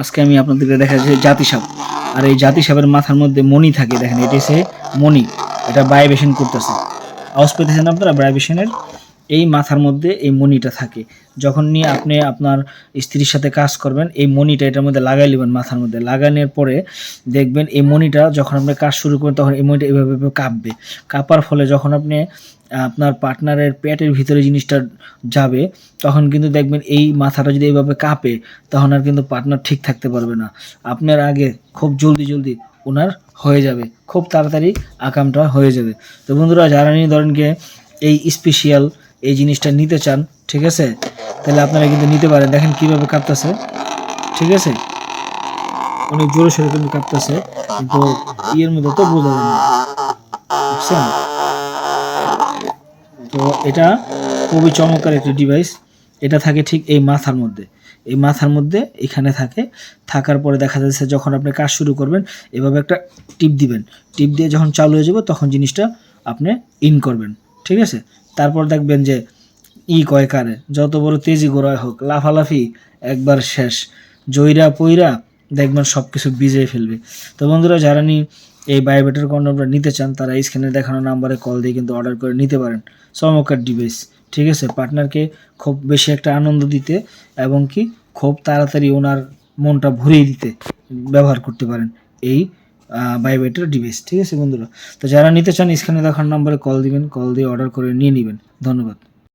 আজকে আমি আপনাদেরকে দেখাচ্ছি জাতি সাপ আর এই জাতিসাপের মাথার মধ্যে মণি থাকে, দেখেন, এটি সে মণি। এটা বায়োবেশন করতেছে। আওয়াজ পেতেছেন আপনারা? ভাইব্রেশনের এই মাথার মধ্যে এই মণিটা থাকে। যখন নিয়ে আপনি আপনার স্ত্রীর সাথে কাজ করবেন, এই মণিটা এটার মধ্যে লাগাই নেবেন মাথার মধ্যে। লাগানোর পরে দেখবেন এই মণিটা যখন আপনি কাজ শুরু করবেন, তখন এই মণিটা এভাবে কাঁপবে। কাঁপার ফলে যখন আপনি, আপনার পার্টনারের পেটের ভিতরে জিনিসটা যাবে, তখন কিন্তু দেখবেন এই মাথাটা যদি এইভাবে কাঁপে, তখন আর কিন্তু পার্টনার ঠিক থাকতে পারবে না। আপনার আগে খুব জলদি জলদি ওনার হয়ে যাবে। খুব তাড়াতাড়ি আকামটা হয়ে যাবে। তো বন্ধুরা, যারা নিয়ে ধরেন এই স্পেশাল এই জিনিসটা নিতে চান, ঠিক আছে? তাহলে আপনারা কিন্তু নিতে পারেন। দেখেন কীভাবে কাঁপতেছে, ঠিক আছে? অনেক জোরে সোরে কিন্তু কাঁপতেছে, কিন্তু ইয়ের মধ্যে তো বোঝা যায় না। বুঝছেন? তো এটা খুবই চমৎকার একটি ডিভাইস এটা থাকে ঠিক এই মাথার মধ্যে। এই মাথার মধ্যে এখানে থাকে। থাকার পরে দেখা যাচ্ছে যখন আপনি কাজ শুরু করবেন, এভাবে একটা টিপ দিবেন। টিপ দিয়ে যখন চালু হয়ে যাবে, তখন জিনিসটা আপনি ইন করবেন, ঠিক আছে? তারপর দেখবেন যে ই কয় কারে? যত বড় তেজি গোড়ায় হোক, লাফালাফি একবার শেষ। জয়রা পৈরা দেখবেন সব কিছু বিজে ফেলবে। তো বন্ধুরা, যারা নি এই বায়োবেটার কন্ডমটা নিতে চান, তারা স্ক্রিনে দেখানো নাম্বারে কল দিয়ে কিন্তু অর্ডার করে নিতে পারেন। চমৎকার ডিভাইস, ঠিক আছে? পার্টনারকে খুব বেশি একটা আনন্দ দিতে এবং কি খুব তাড়াতাড়ি ওনার মনটা ভরিয়ে দিতে ব্যবহার করতে পারেন। এই বায়োবেটার ডিভাইস ঠিক আছে বন্ধুরা? তো যারা নিতে চান স্ক্রিনে দেখার নাম্বারে কল দিবেন কল দিয়ে অর্ডার করে নিয়ে নেবেন। ধন্যবাদ।